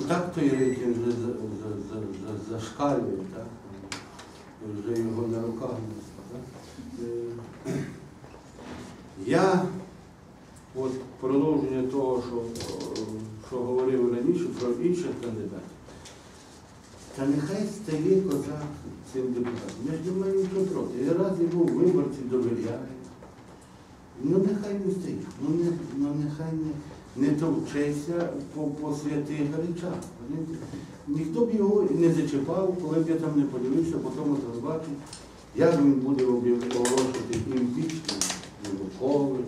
Так той рейтинг вже за- за- за- за- зашкалює, так? Вже його на руках так? Е, Я, от продовження того, що, що говорив раніше про інших кандидатів, та нехай стає козак цим депутатом. Я ж не маю нічого проти. Я раз йому виборці довіряю. Ну нехай не стоїть, ну, не, ну нехай не, не товчеться по, по святих речах. Ніхто б його не зачіпав, коли б я там не подивився, потім от розбачив, як він буде оголошувати імпічмент Януковичу,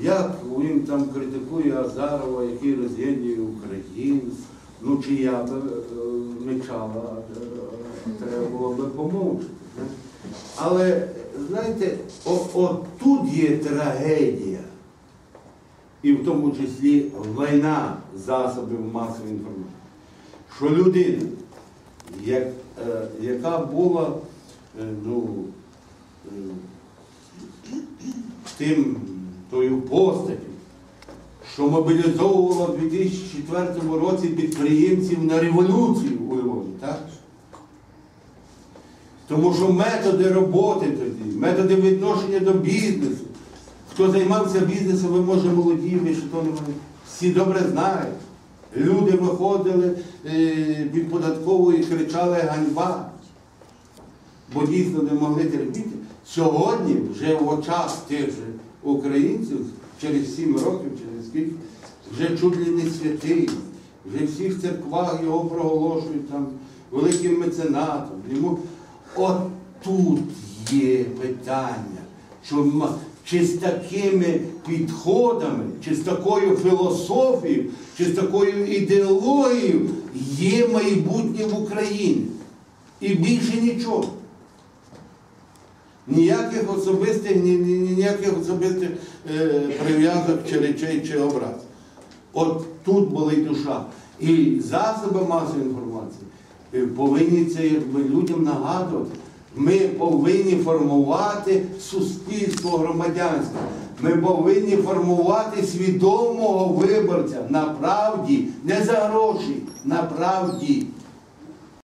як він там критикує Азарова, який роз'єднує українців, ну чи я б е, мечала, е, треба було би помовчити. Але знаєте, о- от тут є трагедія, і в тому числі війна засобів масової інформації, що людина, як, е, яка була е, ну, е, тим тою постаттю, що мобілізовувала в 2004 році підприємців на революцію у Львові, так? Тому що методи роботи тоді, методи відношення до бізнесу. Хто займався бізнесом, ви може молоді, ви що то не маєте. Всі добре знають. Люди виходили е, від податкової і кричали ганьба, бо дійсно не могли терпіти. Сьогодні вже в очах тих же українців через сім років, через скільки, вже чуть ли не святий, вже в всіх церквах його проголошують там великим меценатом. Йому от тут є питання, що чи з такими підходами, чи з такою філософією, чи з такою ідеологією є майбутнє в Україні. І більше нічого. Ніяких особистих, ні, ні, ні- ніяких особистих е, прив'язок чи речей чи образ. От тут болить душа. І засоби масової інформації е, повинні це якби, людям нагадувати. Ми повинні формувати суспільство громадянське. Ми повинні формувати свідомого виборця на правді, не за гроші, на правді.